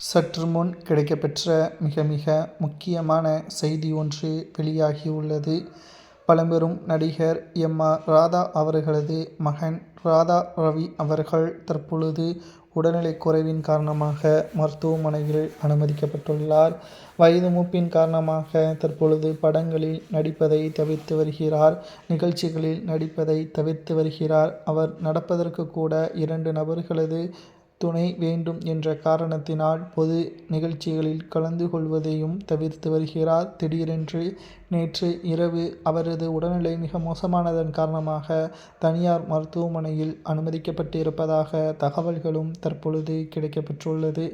சற்று முன் கிடைக்கப்பெற்ற மிக மிக முக்கியமான செய்தி ஒன்று வெளியாகியுள்ளது. பழம்பெரும் நடிகர் எம். ஆர். ராதா அவர்களது மகன் ராதா ரவி அவர்கள் தற்பொழுது உடல்நிலை குறைவின் காரணமாக மருத்துவமனையில் அனுமதிக்கப்பட்டுள்ளார். வயது மூப்பின் காரணமாக தற்பொழுது படங்களில் நடிப்பதை தவிர்த்து வருகிறார். நிகழ்ச்சிகளில் நடிப்பதை தவிர்த்து வருகிறார். அவர் நடப்பதற்கு கூட இரண்டு நபர்களது துணை வேண்டும் என்ற காரணத்தினால் பொது நிகழ்ச்சிகளில் கலந்து கொள்வதையும் தவிர்த்து வருகிறார். திடீரென்று நேற்று இரவு அவரது உடல்நிலை மிக மோசமானதன் காரணமாக தனியார் மருத்துவமனையில் அனுமதிக்கப்பட்டிருப்பதாக தகவல்களும் தற்பொழுது கிடைக்கப்பெற்றுள்ளது.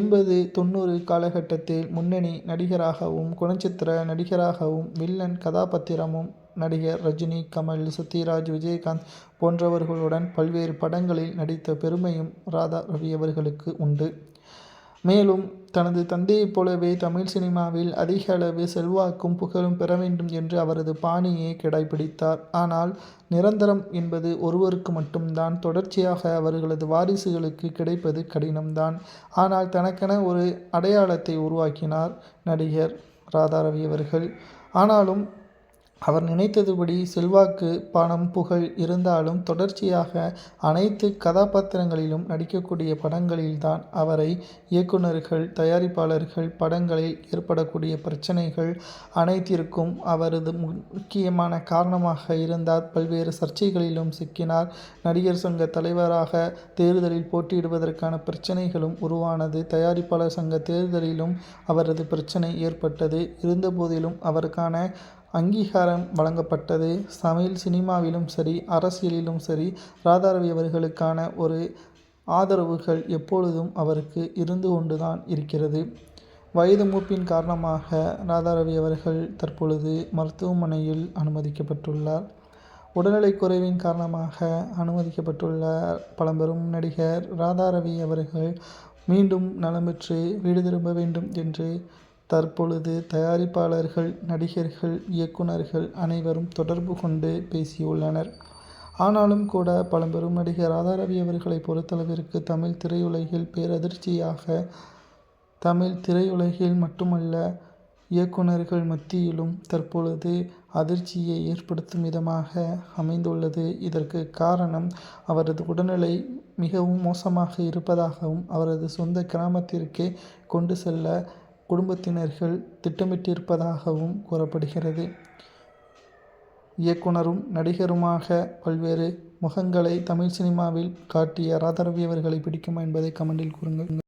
எண்பது தொண்ணூறு காலகட்டத்தில் முன்னணி நடிகராகவும் குணச்சித்திர நடிகராகவும் வில்லன் கதாபாத்திரமும் நடிகர் ரஜினி கமல் சத்யராஜ் விஜயகாந்த் போன்றவர்களுடன் பல்வேறு படங்களில் நடித்த பெருமையும் ராதா ரவி அவர்களுக்கு உண்டு. மேலும் தனது தந்தையைப் போலவே தமிழ் சினிமாவில் அதிக அளவு செல்வாக்கும் புகழும் பெற வேண்டும் என்று அவரது பாணியை கடைபிடித்தார். ஆனால் நிரந்தரம் என்பது ஒருவருக்கு மட்டும் தான். தொடர்ச்சியாக அவர்களது வாரிசுகளுக்கு கிடைப்பது கடினம் தான். ஆனால் தனக்கென ஒரு அடையாளத்தை உருவாக்கினார் நடிகர் ராதா ரவி அவர்கள். ஆனாலும் அவர் நினைத்ததுபடி செல்வாக்கு பணம் புகழ் இருந்தாலும் தொடர்ச்சியாக அனைத்து கதாபாத்திரங்களிலும் நடிக்கக்கூடிய படங்களில்தான் அவரை இயக்குனர்கள் தயாரிப்பாளர்கள் படங்களில் ஏற்படக்கூடிய பிரச்சனைகள் அனைத்திற்கும் அவரது முக்கியமான காரணமாக இருந்தார். பல்வேறு சர்ச்சைகளிலும் சிக்கினார். நடிகர் சங்க தலைவராக தேர்தலில் போட்டியிடுவதற்கான பிரச்சனைகளும் உருவானது. தயாரிப்பாளர் சங்க தேர்தலிலும் அவரது பிரச்சனை ஏற்பட்டது. இருந்தபோதிலும் அவருக்கான அங்கீகாரம் வழங்கப்பட்டது. தமிழ் சினிமாவிலும் சரி அரசியலிலும் சரி ராதா ரவி அவர்களுக்கான ஒரு ஆதரவுகள் எப்பொழுதும் அவருக்கு இருந்து கொண்டு தான் இருக்கிறது. வயது மூப்பின் காரணமாக ராதா ரவி அவர்கள் தற்பொழுது மருத்துவமனையில் அனுமதிக்கப்பட்டுள்ளார். உடல்நிலை குறைவின் காரணமாக அனுமதிக்கப்பட்டுள்ள பழம்பெரும் நடிகர் ராதா ரவி அவர்கள் மீண்டும் நலம் பெற்று வீடு திரும்ப வேண்டும் என்று தற்பொழுது தயாரிப்பாளர்கள் நடிகர்கள் இயக்குனர்கள் அனைவரும் தொடர்பு கொண்டு பேசியுள்ளனர். ஆனாலும் கூட பழம்பெரும் நடிகர் ராதாரவி அவர்களை பொறுத்தளவிற்கு தமிழ் திரையுலகில் பேரதிர்ச்சியாக தமிழ் திரையுலகில் மட்டுமல்ல இயக்குனர்கள் மத்தியிலும் தற்பொழுது அதிர்ச்சியை ஏற்படுத்தும் விதமாக அமைந்துள்ளது. இதற்கு காரணம் அவரது உடல்நிலை மிகவும் மோசமாக இருப்பதாகவும் அவரது சொந்த கிராமத்திற்கே கொண்டு செல்ல குடும்பத்தினர்கள் திட்டமிட்டிருப்பதாகவும் கூறப்படுகிறது. இயக்குனரும் நடிகருமாக பல்வேறு முகங்களை தமிழ் சினிமாவில் காட்டிய ராதாரவி அவர்களை பிடிக்குமா என்பதை கமெண்டில் கூறுங்கள்.